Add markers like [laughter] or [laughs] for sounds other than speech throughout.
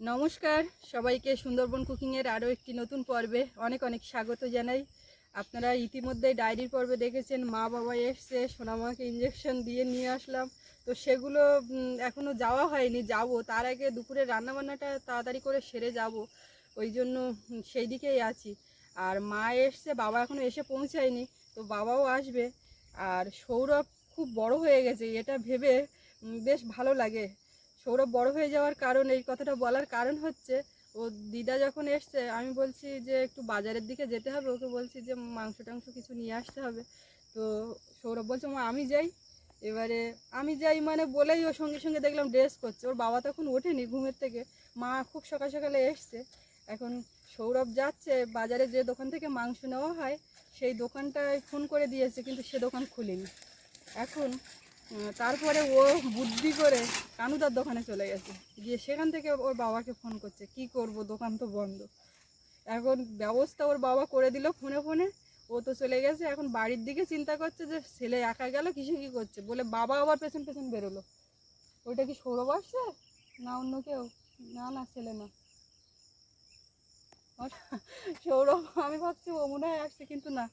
নমস্কার সবাইকে সুন্দরবন কুকিংয়ের আরও একটি নতুন পর্বে অনেক অনেক স্বাগত জানাই। আপনারা ইতিমধ্যেই ডায়েরির পর্বে দেখেছেন মা বাবা এসছে সোনামাকে ইঞ্জেকশন দিয়ে নিয়ে আসলাম। তো সেগুলো উম, এখনও যাওয়া হয়নি যাব। তার আগে দুপুরে রান্নাবান্নাটা তাড়াতাড়ি করে সেরে যাব। ওই জন্য সেই দিকেই আছি। আর মা এসছে বাবা এখনও এসে পৌঁছায়নি তো বাবাও আসবে। আর সৌরভ খুব বড় হয়ে গেছে এটা ভেবে বেশ ভালো লাগে। সৌরভ বড় হয়ে যাওয়ার কারণ, এই কথাটা বলার কারণ হচ্ছে, ও দিদা যখন এসছে, আমি বলছি যে একটু বাজারের দিকে যেতে হবে, ওকে বলছি যে মাংস টাংস কিছু নিয়ে আসতে হবে। তো সৌরভ বলছে, মা, আমি যাই। এবারে আমি যাই মানে বলেই ওর সঙ্গে সঙ্গে দেখলাম ড্রেস করছে। ওর বাবা তখন ওঠেনি ঘুমের থেকে, মা খুব সকাল সকালে এসছে। এখন সৌরভ যাচ্ছে, বাজারে যে দোকান থেকে মাংস নেওয়া হয়, সেই দোকানটায় ফোন করে দিয়েছে, কিন্তু সে দোকান খুলেনি। এখন তারপরে ও বুদ্ধি করে কানুদার দোকানে চলে গেছে। গিয়ে সেখান থেকে ওর বাবাকে ফোন করছে, কি করব? দোকান তো বন্ধ। এখন ব্যবস্থা ওর বাবা করে দিল ফোনে ফোনে ও তো চলে গেছে, এখন বাড়ির দিকে চিন্তা করছে যে ছেলে একা গেল, কিসে কি করছে? বলে বাবা আবার পেছন পেছন বেরোলো। ওইটা কি সৌরভ আসছে? না অন্য কেউ? না না, ছেলে না। ওটা সৌরভ, আমি ভাবছি ও মনে হয় আসছে, কিন্তু না।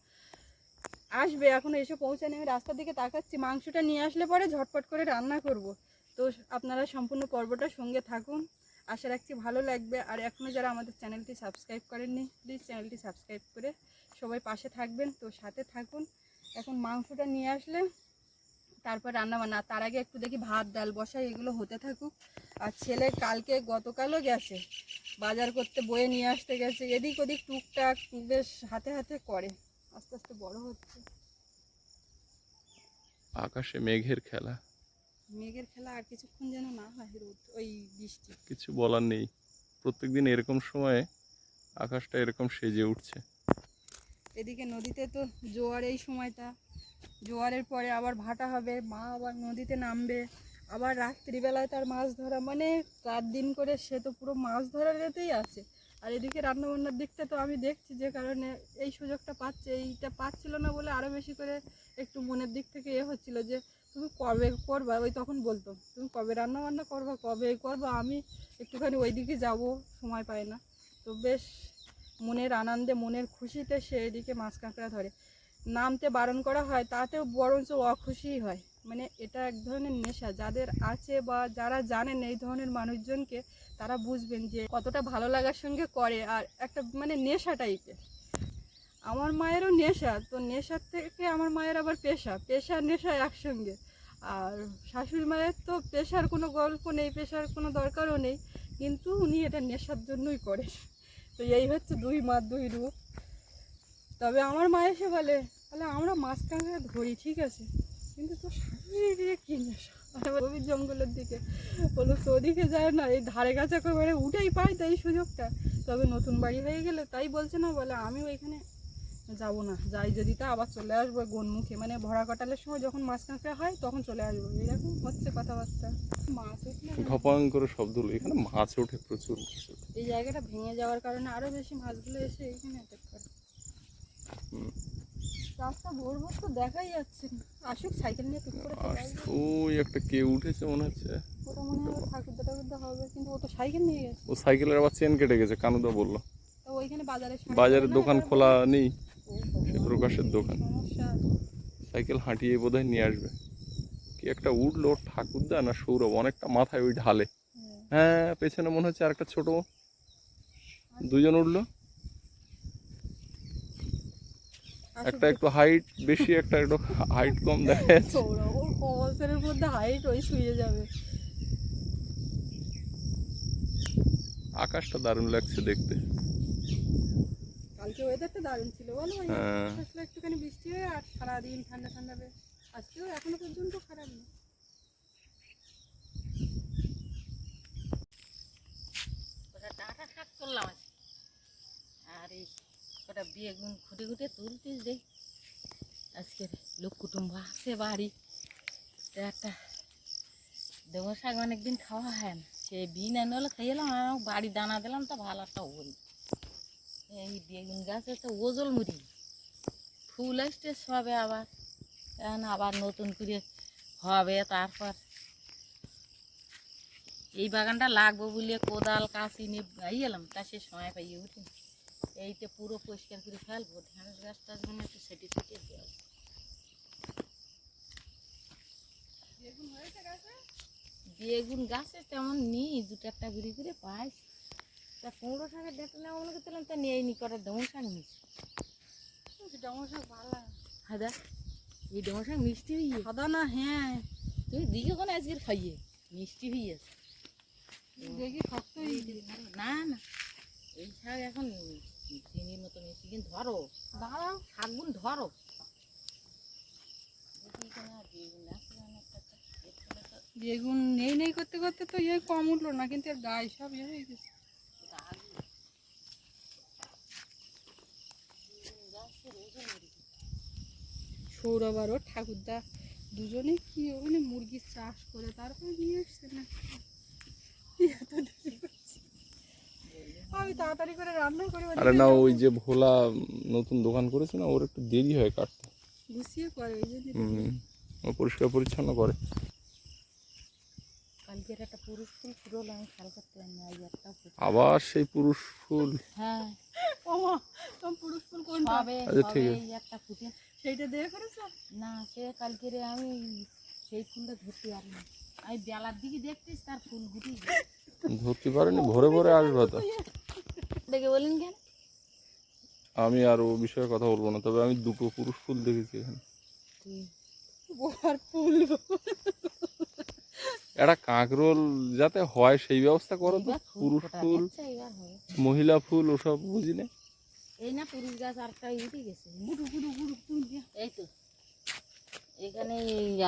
আসবে, এখন এসে পৌঁছানি আমি রাস্তার দিকে তাকাচ্ছি, মাংসটা নিয়ে আসলে পরে ঝটপট করে রান্না করব। তো আপনারা সম্পূর্ণ পর্বটার সঙ্গে থাকুন, আশা রাখছি ভালো লাগবে। আর এখনও যারা আমাদের চ্যানেলটি সাবস্ক্রাইব করেননি প্লিজ চ্যানেলটি সাবস্ক্রাইব করে সবাই পাশে থাকবেন। তো সাথে থাকুন, এখন মাংসটা নিয়ে আসলে তারপর রান্না বান্না তার আগে একটু দেখি ভাত, ডাল বসাই এগুলো হতে থাকুক। আর ছেলে কালকে গতকালও গেছে, বাজার করতে বয়ে নিয়ে আসতে গেছে, এদিক ওদিক টুকটাক, বেশ হাতে হাতে করে। আস্তে আস্তে বড় হচ্ছে। আকাশে মেঘের খেলা। মেঘের খেলা আর কিছুক্ষণ যেন না হয় রোদ ওই বৃষ্টি। কিছু বলার নেই। প্রত্যেকদিন এরকম সময়ে আকাশটা এরকম সেজে উঠছে। এদিকে নদীতে তো জোয়ার এই সময়টা। জোয়ারের পরে আবার ভাটা হবে মা আবার নদীতে নামবে। আবার রাত্রিবেলায় তার মাছ ধরা মানে রাত দিন করে সে তো পুরো মাছ ধরার এতেই আছে। আর এদিকে রান্নাবান্নার দিকটা তো আমি দেখছি যে কারণে এই সুযোগটা পাচ্ছে, এইটা পাচ্ছিল না বলে আরও বেশি করে একটু মনের দিক থেকে এ হচ্ছিল যে তুমি কবে করবা? ওই তখন বলতো, তুমি কবে রান্নাবান্না করবা, কবে করবা? আমি একটুখানি ওই দিকে যাব, সময় পাই না। তো বেশ মনের আনন্দে, মনের খুশিতে সে এদিকে মাছ কাঁকড়া ধরে। নামতে বারণ করা হয়, তাতেও বরঞ্চ অখুশিই হয়। মানে এটা এক ধরনের নেশা। যাদের আছে বা যারা জানেন এই ধরনের মানুষজনকে, তারা বুঝবেন যে কতটা ভালো লাগার সঙ্গে করে আর একটা মানে নেশা টাইপের। আমার মায়েরও নেশা, তো নেশার থেকে আমার মায়ের আবার পেশা। পেশা, নেশা একসঙ্গে। আর শাশুড়ি মায়ের তো পেশার কোনো গল্প নেই, পেশার কোনো দরকারও নেই, কিন্তু উনি এটা নেশার জন্যই করে তো এই হচ্ছে দুই মা, দুই রূপ। তবে আমার মা এসে বলে, তাহলে আমরা মাছ কাঁকড়া ধরি, ঠিক আছে? কিন্তু তোর শাশুড়ি দিয়ে কী গভীর জঙ্গলের দিকে। বলো তো ওদিকে যায় না এই ধারে কাছে একেবারে উঠেই পাই তাই সুযোগটা। তবে নতুন বাড়ি হয়ে গেলে তাই বলছে না বলে আমি ওইখানে যাব না। যাই যদি তা আবার চলে আসব গনমুখে। মানে ভরা কাটালের সময় যখন মাছ কাঁকড়া হয় তখন চলে আসব। এরকম হচ্ছে কথাবার্তা। মাছ উঠলে ঘপাং করে শব্দ হলো এখানে মাছ ওঠে প্রচুর। এই জায়গাটা ভেঙে যাওয়ার কারণে আরও বেশি মাছগুলো এসে এখানে অ্যাটাক করে। রাস্তা ভোর ভোর তো দেখাই যাচ্ছে আসুক সাইকেল নিয়ে টুক করে চলে আর আসবে ওই একটা কে উঠেছে মনে হচ্ছে। ওটা মনে হয় ঠাকুরদা ঠাকুরদা হবে কিন্তু ও তো সাইকেল নিয়ে গেছে। ও সাইকেলের আবার চেন কেটে গেছে কানুদা বলল। ওইখানে বাজারে বাজারের দোকান খোলা নেই সে প্রকাশের দোকান। সাইকেল হাঁটিয়ে বোধহয় নিয়ে আসবে। কি একটা উঠল ঠাকুরদা না সৌরভ অনেকটা মাথায় ওই ঢালে। হ্যাঁ। হ্যাঁ পেছনে মনে হচ্ছে আর একটা ছোট দুজন উঠল আসুক একটা একটু হাইট বেশি একটা একটু হাইট কম দেখা [laughs] যাচ্ছে। সৌরভ ওর ক বছরের মধ্যে হাইট ওই শুয়ে যাবে। আকাশটা দারুণ লাগছে দেখতে। কালকে ওয়েদারটা দারুণ ছিল বলো হ্যাঁ। আসলে একটুখানি বৃষ্টি হয়ে আর সারাদিন ঠান্ডা ঠান্ডা বেশ। আজকেও এখনও পর্যন্ত খারাপ না। ওটা শাক করলাম ওটা বেগুন খুঁটে খুঁটে তুলতিস দেখ আজকে লোক কুটুম্ব আছে বাড়ি। একটা দেবো শাক অনেকদিন খাওয়া হয় না। সে বিন এনে খেয়ে এলাম বাড়ি দানা দিলাম, তো ভালো একটা ওল। এই বেগুন গাছে তো ওজল মুড়ি। ফুল আসতে সবে আবার। এখন আবার নতুন করে হবে তারপর। এই বাগানটা লাগবো বলে কোদাল, কাশি নিয়ে এলাম, তা সে সময় পাইয়ে উঠি। এইতে পুরো পরিষ্কার করে ফেলব ঢেঁড়স গাছ টাছ মানে একটু সেটি সেটি দেওয়া বেগুন গাছে? তেমন নেই দু চারটা বিড়ি করে পাই তা কুমড়ো শাকের ডেটা নেওয়া মনে করছিলাম তা নিয়ে নি কটা ডমো শাক নিয়েছি ডমর শাক ভালো হাদা এই ডমো শাক মিষ্টি হইয়ে সাদা না? হ্যাঁ। তুই দিকে কোনো আজকের খাইয়ে মিষ্টি হয়ে আছে দেখি শক্তই না না এই শাক এখন চিনির মতো মিষ্টি কিন্তু ধরো দাঁড়াও। শাকগুন ধরো। বেগুন নেই নেই করতে করতে তো ইয়ে কম উঠল না কিন্তু এর গায়ে সব ইয়ে হয়ে গেছে। সৌরভ আর ঠাকুরদা দুজনে কি ওখানে মুরগির চাষ করে তারপরে নিয়ে এসছে না। আমি তাড়াতাড়ি করে রান্না করে আরে না ওই যে ভোলা নতুন দোকান করেছে না ওর একটু দেরি হয় কাটতে। গুছিয়ে করে ওই জন্য ও পরিষ্কার পরিচ্ছন্ন করে। কালকের একটা পুরুষ ফুল ফুরোলো আমি খেয়াল করতে পারিনি আজ একটা আবার সেই পুরুষ ফুল। হ্যাঁ। ওমা পুরুষ ফুল কোনটা? আচ্ছা, ঠিক আছে। একটা ফুটে। সেইটা দিয়ে করেছ? না সে কালকে আমি সেই ফুলটা ধরতে পারিনি। আমি বেলার দিকে দেখতিস তার ফুল গুটি ধরতে পারেনি ভোরে ভোরে আসবে তো দেখে বলেন কেন? আমি আর ও বিষয়ে কথা বলব না তবে আমি দুটো পুরুষ ফুল দেখেছি এখানে। ফুল একটা কাঁকরোল যাতে হয় সেই ব্যবস্থা করো তো পুরুষ ফুল মহিলা ফুল ওসব বুঝি না। এই না পুরুষ গাছ আরেকটা উঠে গেছে। এই তো। এখানে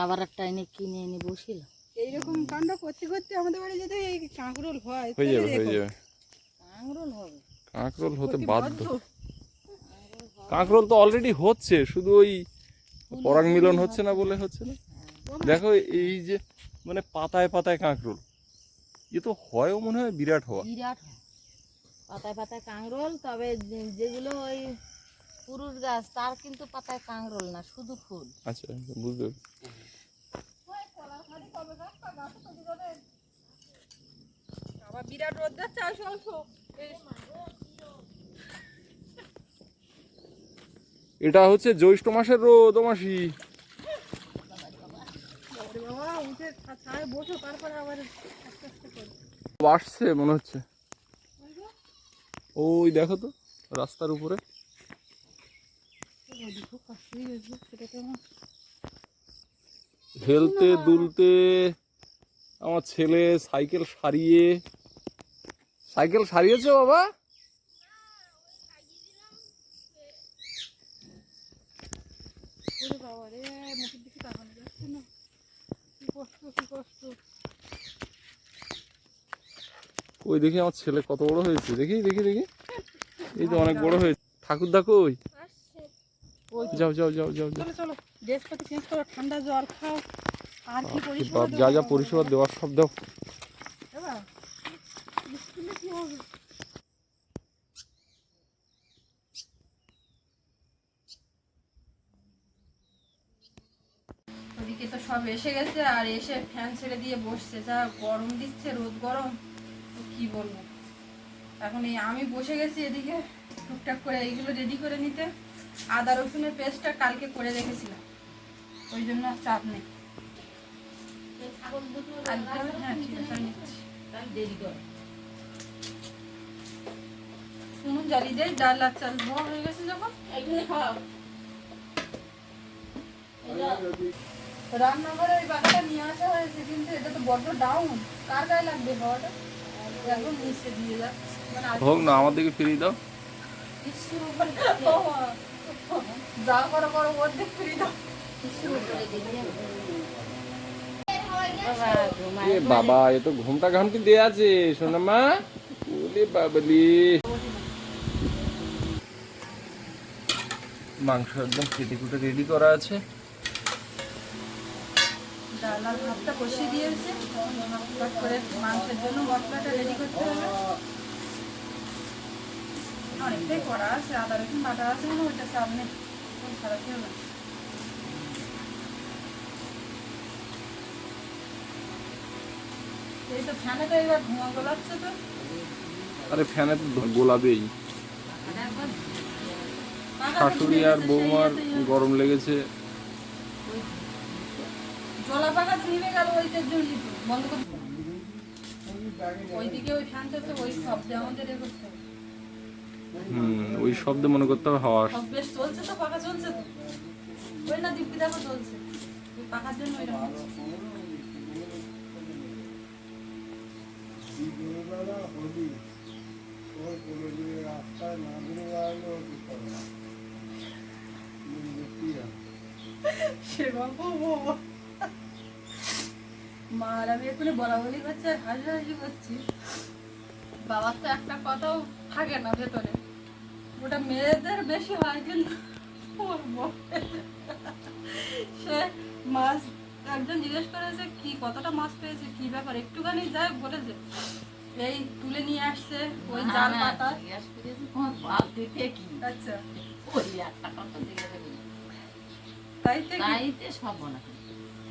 আবার একটা এনে কিনে এনে বসিল। এইরকম কাণ্ড করতে করতে আমাদের বাড়ি যদি এই কাঁকরোল হয় হয়ে যাবে হয়ে যাবে। আঙরুল হবে। কাঁকরোল হতে বাধ্য। কাঁকরোল তো অলরেডি হচ্ছে শুধু ওই পরাগ মিলন হচ্ছে। না বলে হচ্ছে না? দেখো এই যে মানে পাতায় পাতায় কাঁকরোল। এ তো হয়ও মনে হয় বিরাট হওয়া। বিরাট পাতায় পাতায় কাঁকরোল তবে যেগুলো ওই পুরুষ গাছ তার কিন্তু পাতায় কাঁকরোল না শুধু ফুল। আচ্ছা বুঝতে পেরেছি। আবার বিরাট রোদ যাচ্ছে আসো আসো এই এটা হচ্ছে জ্যৈষ্ঠ মাসের রোদ মাসি আসছে, মনে হচ্ছে। ওই দেখো তো, রাস্তার উপরে। হেলতে, দুলতে, আমার ছেলে সাইকেল সারিয়ে। সাইকেল সারিয়েছে বাবা ওরে বাবা রে মুখের দিকে তাকানো যাচ্ছে না কি কষ্ট কি কষ্ট ওই দেখি আমার ছেলে কত বড় হয়েছে। দেখি দেখি দেখি। এই তো অনেক বড় হয়েছে। ঠাকুর দেখো ওই যাও যাও যাও যাও। চলো চলো। চেঞ্জ করো ঠান্ডা জল খাও। আর কি পরিষেবা বাপ, যা যা? পরিষেবা দেওয়ার সব দাও। স্কুলে কি হবে ওদিকে তো সব এসে গেছে আর এসে ফ্যান ছেড়ে দিয়ে বসছে। যা গরম দিচ্ছে রোদ গরম তো কি বলব? এখন এই আমি বসে গেছি এদিকে টুকটাক করে এইগুলো রেডি করে নিতে। আদা রসুনের পেস্টটা কালকে করে রেখেছিলাম ওই জন্য আর চাপ নেই। হ্যাঁ ঠিক নিচ্ছি তাহলে করে শুনুন জ্বালিয়ে দেয় ডাল আর চাল ধোয়া হয়ে গেছে যখন। এইগুলো খাও। রান্নাঘরে ওই নিয়ে আসা হয়েছে কিন্তু এটা তো বড্ড ডাউন কার গায়ে লাগবে একদম নিচে দিয়ে যাচ্ছে। মানে হোক না আমার দিকে ফিরিয়ে দাও। যা করো করো অর্ধেক ফ্রি দাও। টিস্যুর উপরে দিয়ে বাবা এ তো ঘুমটা ঘামটি দেয়া আছে? সোনা মা। ওলে বাবলি। মাংস একদম কেটে কুটে রেডি করা আছে। ভাতটা কষিয়ে দিয়েছে। করে মাংসের জন্য মশলাটা রেডি করতে হবে। অনেকটাই করা আছে আদা রসুন বাটা আছে ওইটা সামনে সারাতে হবে এই তো ফ্যানে তো এবার ধোঁয়া গোলাচ্ছে তো। আরে ফ্যানে তো গোলাবেই। আর শাশুড়ি আর গেছে, বৌমার গরম লেগেছে। জলা পাখা তো নিভে গেল ওইটার জন্য বন্ধ করে ওইদিকে ওই ফ্যান চলছে ওই শব্দে আমাদের এ করতে হবে। হুম ওই শব্দে মনে করতে হবে হাওয়া আসছে। সব বেশ চলছে তো পাখা চলছে তো ওই না দিব্যি দেখো চলছে ওই পাখার জন্য ওই রকম [laughs] সে বাবা বাবা। মা আর আমি এক্ষুনি বলা বলি করছি আর হাসি হাসি করছি। বাবার তো একটা কথাও থাকে না ভেতরে। ওটা মেয়েদের বেশি হয় কিন্তু সে মাছ একজন জিজ্ঞেস করেছে কি কতটা মাছ পেয়েছে? কি ব্যাপার? একটুখানি যাই বলেছে। এই তুলে নিয়ে আসছে ওই জাল পাতা? আচ্ছা। তাইতে সব মনে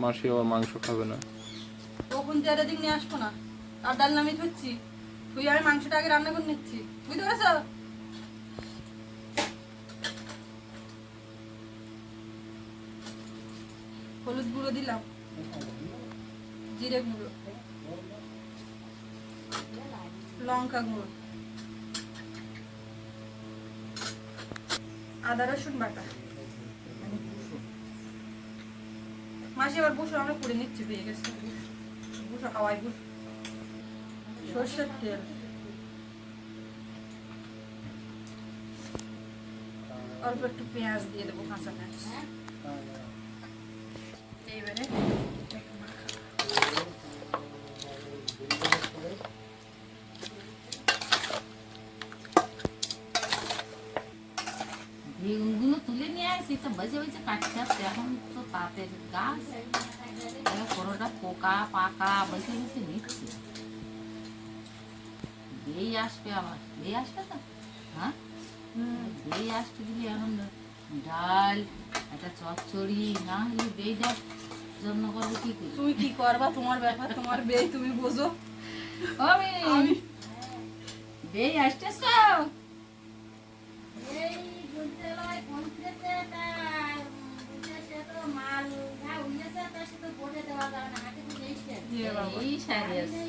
মাসি আবার মাংস খাবে না। খুন্তি আর এদিক নিয়ে আসব না আর ডাল নামিয়ে ধুচ্ছি তুই আমি মাংসটা আগে রান্না করে নিচ্ছি। বুঝতে পেরেছ? হলুদ গুঁড়ো দিলাম। জিরে গুঁড়ো। লঙ্কা গুঁড়ো। আদা রসুন বাটা। মাসি এবার বসে আমরা করে নিচ্ছি পেয়ে গেছে। বসে খাওয়াই বসে। সর্ষের তেল। অল্প একটু পেঁয়াজ দিয়ে দেবো কাঁচা পেঁয়াজ। এইবারে। তুলে তো বেজে বেজে কাটতে আসছে এখন তো তাঁতের গাছ কোনোটা পোকা পাকা বেছে বেছে নিচ্ছে। বেই আসবে আবার। বেই আসবে তো? হ্যাঁ? হুম, আসতে দিলে এখন ডাল একটা চচ্চড়ি না হলে বেইটা জন্য করব কি করি? তুমি কি করবা? তোমার ব্যাপার তোমার বেয়ে তুমি বোঝো। আমি আমি বেই আসতেছ? আছে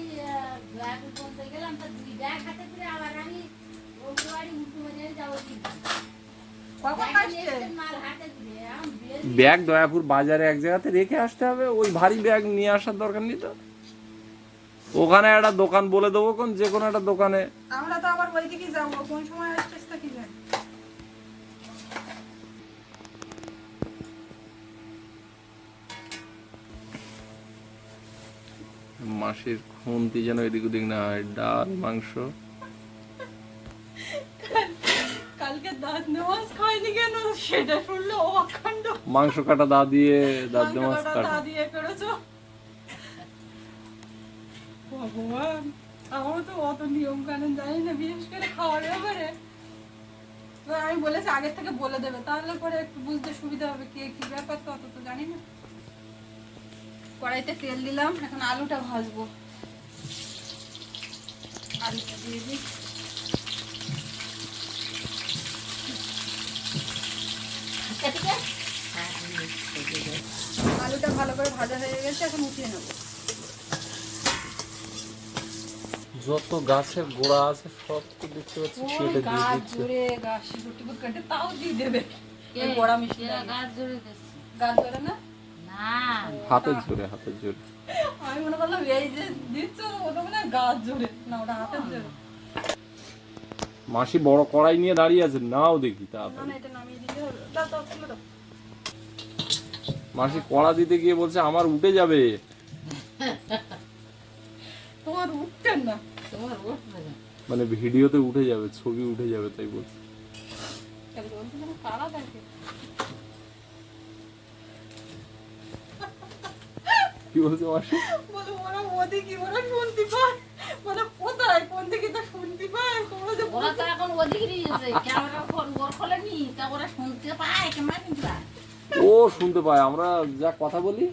ব্যাগ দয়াপুর বাজারে এক জায়গাতে রেখে আসতে হবে ওই ভারী ব্যাগ নিয়ে আসার দরকার নেই তো। ওখানে একটা দোকান বলে দেবো কোন যে কোনো একটা দোকানে। আমরা তো আবার ওই দিকেই যাব কোন সময় মাসের খুন্তি যেন এদিক ওদিক না হয়? ডাল মাংস। কালকে দাঁত খাইনি কেন? সেটা শুনলে অখণ্ড। মাংস কাটা দা দিয়ে দাঁত কাটা দা দিয়ে করেছ। ভগবান আমারও তো অত নিয়ম কানুন জানি না বিশেষ করে খাওয়ার ব্যাপারে। আমি বলেছি আগের থেকে বলে দেবে তাহলে পরে একটু বুঝতে সুবিধা হবে কে কি ব্যাপার তো অত তো জানি না। কড়াইতে তেল দিলাম এখন আলুটা ভাজবো। আলুটা দিয়ে দিই। আলুটা ভালো করে ভাজা হয়ে গেছে এখন উঠিয়ে নেব। যত গাছের গোড়া আছে সব তো দেখতে পাচ্ছি কেটে দিয়ে গাছ দিচ্ছে। জুড়ে গাছ রুটি কেটে তাও দিয়ে দেবে। বড়া মিষ্টি গাছ দিচ্ছে। গাছ না না? হাতের জোরে হাতের জোরে। আমি মনে করলাম এই যে দিচ্ছ ওটা মানে গাছ জোরে। না ওটা হাতের জোরে। মাসি বড় কড়াই নিয়ে দাঁড়িয়ে আছে নাও দেখি তাড়াতাড়ি। মাসি কড়া দিতে গিয়ে বলছে আমার উঠে যাবে। তোমার না। মানে ভিডিওতে উঠে যাবে ছবি উঠে যাবে তাই বলছি। দেখে। কি বলছো মাসি? বলে ওরা ওদিকে ওরা শুনতে পায়? বলে কোথায়? কোন দিকে তো শুনতে পায়? তোমরা যে ওরা তো এখন ওদিকে ক্যামেরা ওর ফলে নি তা ওরা শুনতে পায়? কেমন ও শুনতে পায়। আমরা যা কথা বলি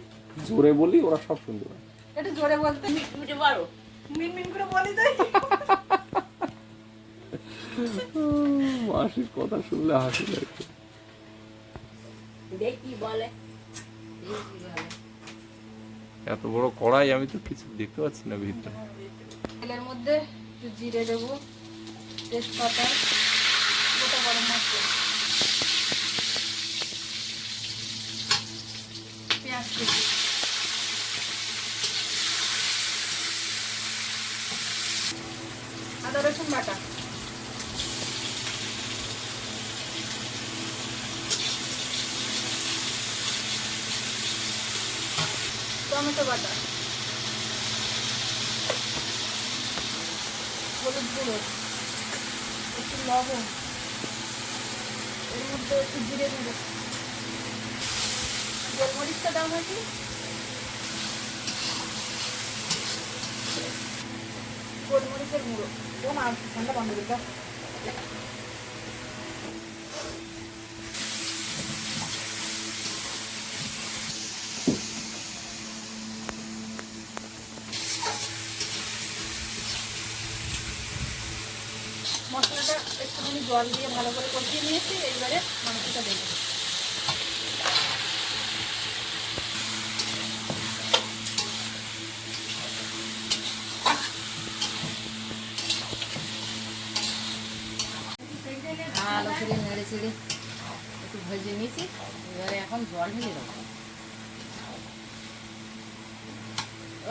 জোরে বলি ওরা সব শুনতে পায়। একটু জোরে বলতে বুঝতে পারো। মিন মিন করে বলি তাই মাসির কথা শুনলে হাসি লাগে। দেখি বলে। দেখি বলে। এত বড় কড়াই, আমি তো কিছু দেখতে পাচ্ছি না ভিতরে। তেলের মধ্যে জিরে দেবো পেঁয়াজ আদা রসুন বাটা। টমেটো বাটা। হলুদ গুঁড়ো, একটু লবণ, এর মধ্যে একটু জিরে গুঁড়ো। গোলমরিচটা দাম নাকি? গোলমরিচের গুঁড়ো। ও মা, ঠান্ডা বন্ধ করে দাও। মশলাটা একটুখানি জল দিয়ে ভালো করে কষিয়ে নিয়েছি এইবারে মাংসটা দেবো। ভালো করে নেড়ে চেড়ে একটু ভেজে নিয়েছি এবারে এখন জল ঢেলে দেবো।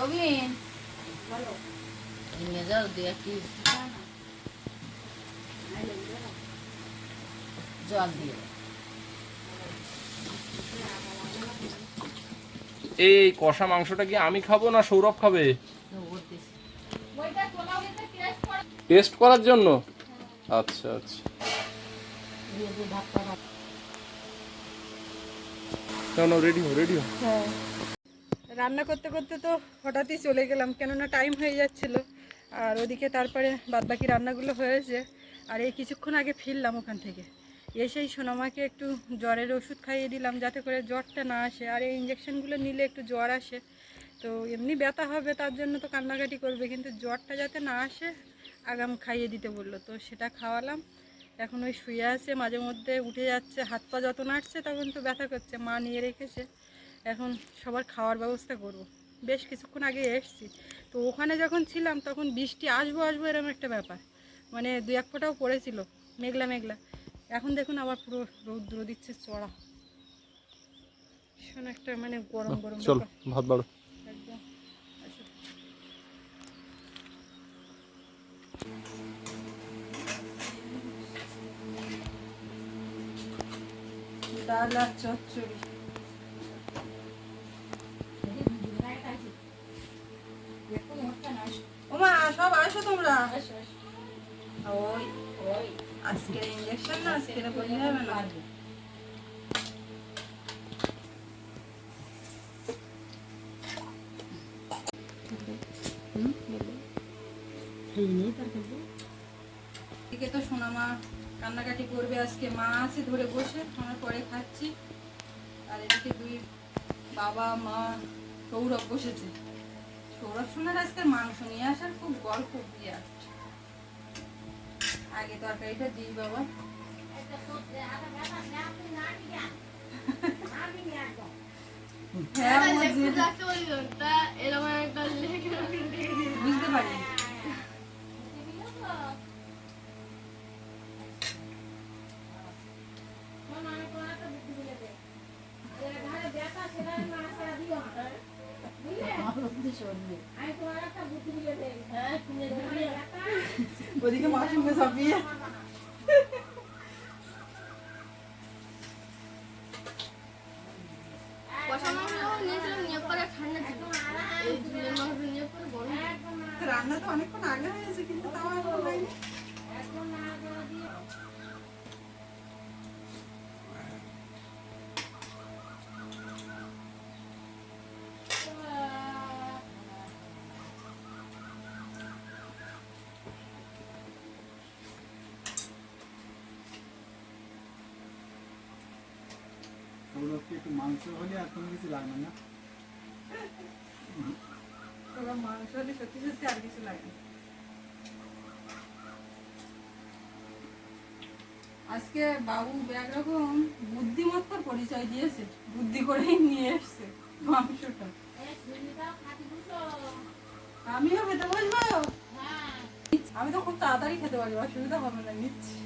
অবিন ভালো। নিয়ে যাও দু একটি জল দিয়ে। এই কষা মাংসটা কি আমি খাব না সৌরভ খাবে। টেস্ট করার জন্য? আচ্ছা আচ্ছা। কেন রেডি হো রেডি হো হ্যাঁ। রান্না করতে করতে তো হঠাৎই চলে গেলাম কেননা টাইম হয়ে যাচ্ছিল। আর ওদিকে তারপরে বাদবাকি রান্নাগুলো হয়েছে। আর এই কিছুক্ষণ আগে ফিরলাম ওখান থেকে। এসেই সোনামাকে একটু জ্বরের ওষুধ খাইয়ে দিলাম যাতে করে জ্বরটা না আসে। আর এই ইঞ্জেকশনগুলো নিলে একটু জ্বর আসে। তো এমনি ব্যথা হবে, তার জন্য তো কান্নাকাটি করবে। কিন্তু জ্বরটা যাতে না আসে, আগাম খাইয়ে দিতে বলল। তো সেটা খাওয়ালাম। এখন ওই শুয়ে আছে, মাঝে মধ্যে উঠে যাচ্ছে, হাত পা যত নাড়ছে তখন তো ব্যথা করছে, মা নিয়ে রেখেছে। এখন সবার খাওয়ার ব্যবস্থা করব। বেশ কিছুক্ষণ আগে এসছি। তো ওখানে যখন ছিলাম তখন বৃষ্টি আসব আসব এরকম একটা ব্যাপার। মানে দু এক ফোঁটাও পড়েছিল, মেঘলা মেঘলা। এখন দেখুন আবার পুরো রৌদ্র দিচ্ছে চড়া। ভীষণ একটা মানে গরম গরম চলো। ভাত বাড়ো। ডাল আর চচ্চড়ি। ওমা সব আসো তোমরা। ওই ওই। আজকের ইঞ্জেকশন না, আজকে বললে হবে না। তো সোনা মা কান্নাকাটি করবে আজকে। মা আছে, ধরে বসে আমার পরে খাচ্ছি। আর এদিকে দুই বাবা, মা, সৌরভ বসেছে। সৌরভ সোনার আজকে মাংস নিয়ে আসার খুব গল্প, বিরাট। আগে তরকারিটা দিই বাবা হ্যাঁ আমার যে- বুঝতে পারি নিয়ে পরে গরম রান্না তো অনেকক্ষণ আগে হয়েছে কিন্তু তাও এখন মাংস হলে আর কোনো কিছু লাগবে না আর আজকে বাবু একরকম বুদ্ধিমত্তার পরিচয় দিয়েছে, বুদ্ধি করেই নিয়ে এসছে মাংসটা। আমিও খেতে বসবো? আমি তো খুব তাড়াতাড়ি খেতে পারি, অসুবিধা হবে না, নিচ্ছি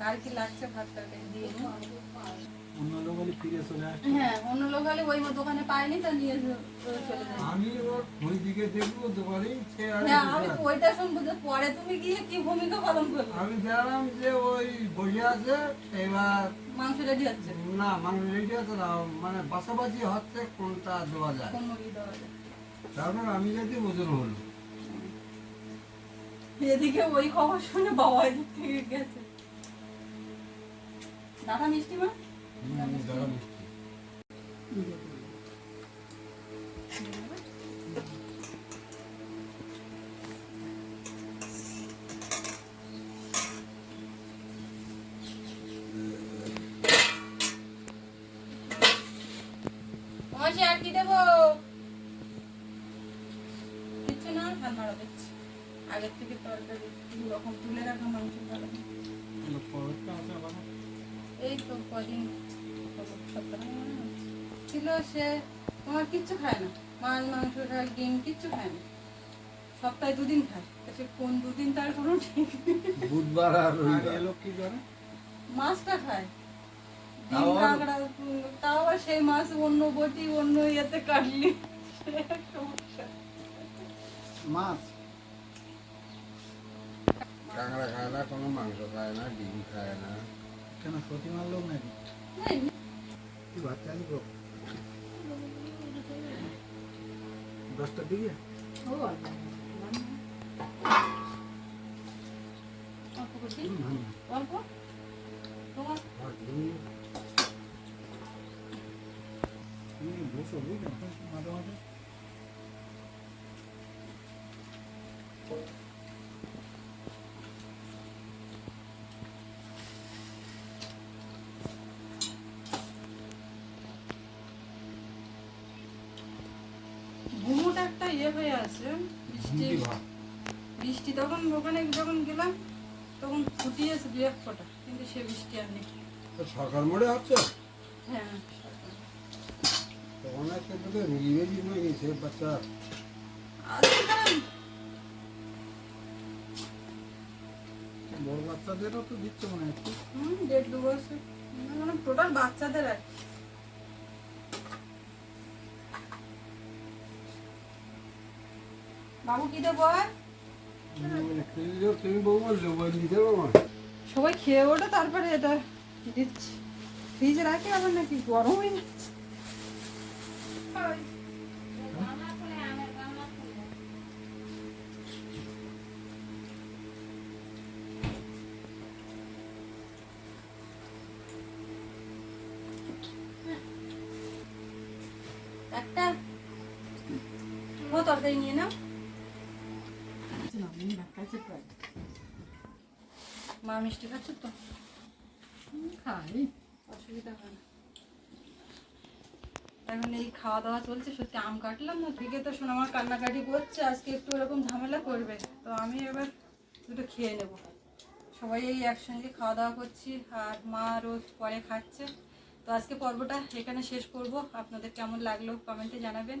কার কি লাগছে ভাতটা দিয়ে নিই। অন্য লোক হলে ফিরে চলে আসে হ্যাঁ অন্য লোক হলে ওই দোকানে পায়নি তা নিয়ে চলে যায়। আমি ওর ওই দিকে দেখব দোকানেই সে আর হ্যাঁ আমি ওইটা শুনব যে পরে তুমি গিয়ে কি ভূমিকা পালন করবে? আমি জানলাম যে ওই বসে আছে এবার মাংস রেডি হচ্ছে। না মানে রেডি আছে না মানে বাসাবাসি হচ্ছে কোনটা দেওয়া যায়? কোন মুরগি দেওয়া যায়। তারপর আমি যদি ওজন হলো। এদিকে ওই খবর শুনে বাবা এদিক থেকে গেছে। দাদা মিষ্টি মা? আর কি দেবো? কিচ্ছু না দিচ্ছি আগের থেকে তরকারি রকম তুলে রাখা মাংস ভালো। এই তো কদিন ছিল সে তোমার কিচ্ছু খায় না। মাছ মাংস খায় ডিম কিচ্ছু খায় না। সপ্তাহে দুদিন খায়। তা সে কোন দুদিন তার কোনো ঠিক বুধবার আর এলো কি করে। মাছটা খায়। ডিম কাঁকড়া তাও আবার সেই মাছ অন্য বটি অন্য ইয়েতে কাটলি। মাছ? কাঁকড়া খায় না কোনো মাংস খায় না ডিম খায় না। কেন প্রতিমার লোক নাকি? এই, কি ভাত চালি গো দশটার দিকে? অল্প তোমার বসো বুঝলে মাঝে মাঝে হয়ে আছে। বৃষ্টি বৃষ্টি তখন ওখানে যখন গেলাম তখন ফুটিয়েছে দু এক ফোঁটা কিন্তু সে বৃষ্টি আর নেই। সরকার মোড়ে হচ্ছে হ্যাঁ রিলিভেরি হয়ে গেছে বাচ্চা। বড় বাচ্চাদেরও তো দিচ্ছে মনে হয় দেড় দু বছর। মানে টোটাল বাচ্চাদের আর বাবু কি দেবো সবাই খেয়ে ওঠে তারপরে এটা দিচ্ছি। ফ্রিজে রাখি আবার নাকি গরম হয়ে যাচ্ছে। একটা ও তরকারি নিয়ে নাও। মা মিষ্টি খাচ্ছ তো? খাই। অসুবিধা হয় না। এখন এই খাওয়া দাওয়া চলছে সত্যি আম কাটলাম না থেকে তো শোনো আমার কান্নাকাটি করছে আজকে একটু এরকম ঝামেলা করবে। তো আমি এবার দুটো খেয়ে নেব। সবাই এই একসঙ্গে খাওয়া দাওয়া করছি আর মা রোজ পরে খাচ্ছে। তো আজকে পর্বটা এখানে শেষ করব। আপনাদের কেমন লাগল কমেন্টে জানাবেন।